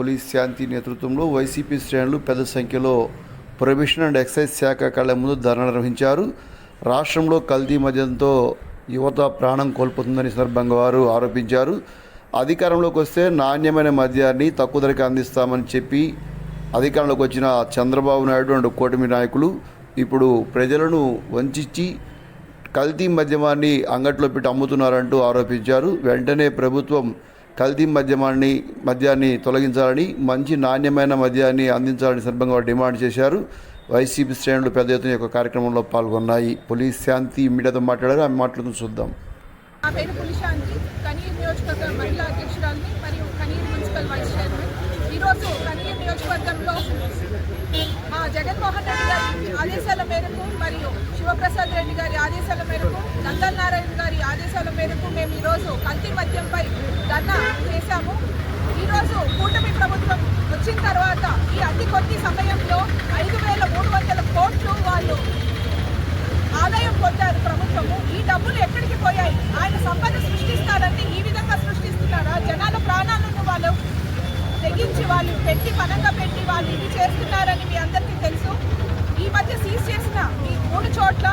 Police శాంతి నేతృత్వంలో YCP శ్రేణులు పెద్ద సంఖ్యలో ప్రొబిషన్ అండ్ ఎక్సైజ్ శాఖ కళ్ళ ముందు ధర్నా నిర్వహించారు. రాష్ట్రంలో కల్తీ మద్యంతో యువత ప్రాణం కోల్పోతుందని సందర్భంగా వారు ఆరోపించారు. అధికారంలోకి వస్తే నాణ్యమైన మద్యాన్ని తక్కువ ధరకు అందిస్తామని చెప్పి అధికారంలోకి వచ్చిన చంద్రబాబు నాయుడు అండ్ కూటమి నాయకులు ఇప్పుడు ప్రజలను వంచి కల్తీ మద్యమాన్ని అంగట్లో పెట్టి అమ్ముతున్నారంటూ ఆరోపించారు. వెంటనే ప్రభుత్వం కల్తీ మద్యమాన్ని మద్యాన్ని తొలగించాలని మంచి నాణ్యమైన మద్యాన్ని అందించాలని సందర్భంగా డిమాండ్ చేశారు. వైసీపీ శ్రేణులు పెద్ద ఎత్తున యొక్క కార్యక్రమంలో పాల్గొన్నాయి. పోలీస్ శాంతి మీడియాతో మాట్లాడారు. ఆమె మాట్లాడుతూ చూద్దాం. నా పేరు పులిశాంతి కనీర్ నియోజకవర్గ మహిళా అధ్యక్షురాలిని మరియు కనీర్ మున్సిపల్ వైస్ చైర్మన్. ఈరోజు కనీర్ నియోజకవర్గంలో మా జగన్మోహన్ రెడ్డి గారి ఆదేశాల మేరకు మరియు శివప్రసాద్ రెడ్డి గారి ఆదేశాల మేరకు నందన్ నారాయణ గారి ఆదేశాల మేరకు మేము ఈరోజు కల్తీ మద్యంపై ధర్నా చేశాము. ఈరోజు కూటమి ప్రభుత్వం వచ్చిన తర్వాత ఈ అతి కొద్ది సమయంలో ఐదు వేల మూడు వందల కోట్లు వాళ్ళు ఆదాయం పొందారు ప్రభుత్వము. ఈ డబ్బులు ఎక్కడికి పోయాయి? ఆయన సంపద సృష్టిస్తారంటే ఈ విధంగా సృష్టిస్తున్నారా జనాల ప్రాణాలను వాళ్ళు తెగించి వాళ్ళు పెట్టి పనంగా పెట్టి వాళ్ళు ఇది చేస్తున్నారని మీ అందరికీ తెలుసు. ఈ మధ్య సీజ్ చేసిన ఈ మూడు చోట్ల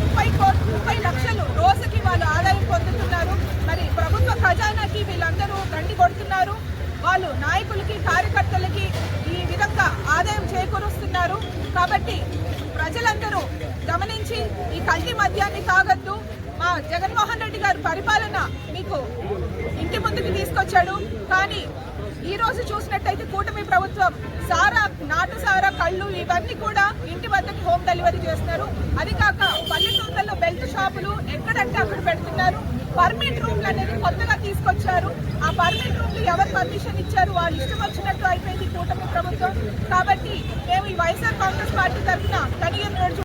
ముప్పై కోట్లు ముప్పై లక్షలు రోజుకి వాళ్ళు కొడుతున్నారు వాళ్ళు నాయకులకి కార్యకర్తలకి ఈ విధంగా ఆదాయం చేకూరుస్తున్నారు. కాబట్టి ప్రజలందరూ గమనించి ఈ కల్తీ మద్యాన్ని తాగద్దు. మా జగన్మోహన్ రెడ్డి గారి పరిపాలన మీకు ఇంటి ముందుకు తీసుకొచ్చాడు. కానీ ఈ రోజు చూసినట్టయితే కూటమి ప్రభుత్వం సారా నాటు సారా కళ్ళు ఇవన్నీ కూడా ఇంటి వద్దకి హోమ్ డెలివరీ చేస్తున్నారు. అది కాక ఎక్కడంటే అక్కడ పెడుతున్నారు. పర్మిట్ రూమ్లు అనేది కొత్తగా తీసుకొచ్చారు. ఆ పర్మిట్ రూమ్లు ఎవరు పర్మిషన్ ఇచ్చారు? వాళ్ళు ఇష్టం వచ్చినట్టు అయిపోయింది కూటమి ప్రభుత్వం. కాబట్టి మేము ఈ వైఎస్ఆర్ కాంగ్రెస్ పార్టీ తరఫున కనియర్ రోజు